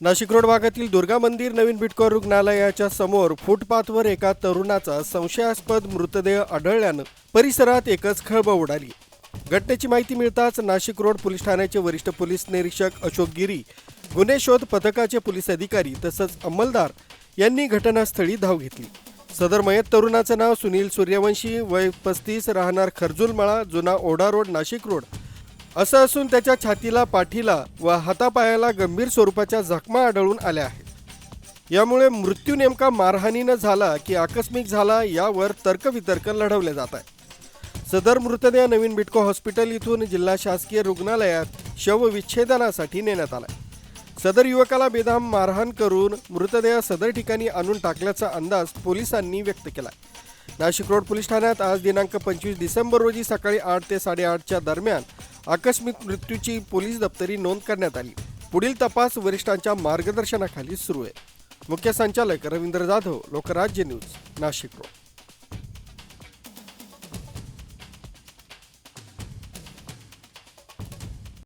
Nashik road भागातील दुर्गा मंदिर नवीन बिटकॉर रुग्णालयाच्या समोर फुटपाथवर एका तरुणाचा संशयास्पद मृतदेह आढळल्यानं परिसरात एकच खळबळ उडाली. घटनेची माहिती मिळताच नाशिक रोड पोलीस ठाण्याचे वरिष्ठ पोलीस निरीक्षक अशोक गिरी गुन्हे शोध पथकाचे पोलीस अधिकारी तसंच अंमलदार यांनी घटनास्थळी धाव घेतली. सदर मयत तरुणाचं नाव सुनील सूर्यवंशी वय पस्तीस राहणार खर्जुलमळा जुना ओढा रोड नाशिक रोड. असं असून त्याच्या छातीला पाठीला व हातापायाला गंभीर स्वरूपाच्या जखमा आढळून आल्या आहेत. यामुळे मृत्यू नेमका मारहाणीनं झाला की आकस्मिक झाला यावर तर्कवितर्क लढवले जात आहे सदर मृतदेह नवीन बिटको हॉस्पिटल इथून जिल्हा शासकीय रुग्णालयात शवविच्छेदनासाठी नेण्यात आला सदर युवकाला बेदाम मारहाण करून मृतदेह सदर ठिकाणी आणून टाकल्याचा अंदाज पोलिसांनी व्यक्त केला नाशिक रोड पोलीस ठाण्यात आज दिनांक पंचवीस डिसेंबर रोजी सकाळी आठ ते साडेआठच्या दरम्यान आकस्मिक मृत्यूची पोलीस दप्तरी नोंद करण्यात आली. पुढील तपास वरिष्ठांच्या मार्गदर्शनाखाली सुरू आहे. मुख्य संचालक रवींद्र जाधव लोकराज्य न्यूज नाशिक रोड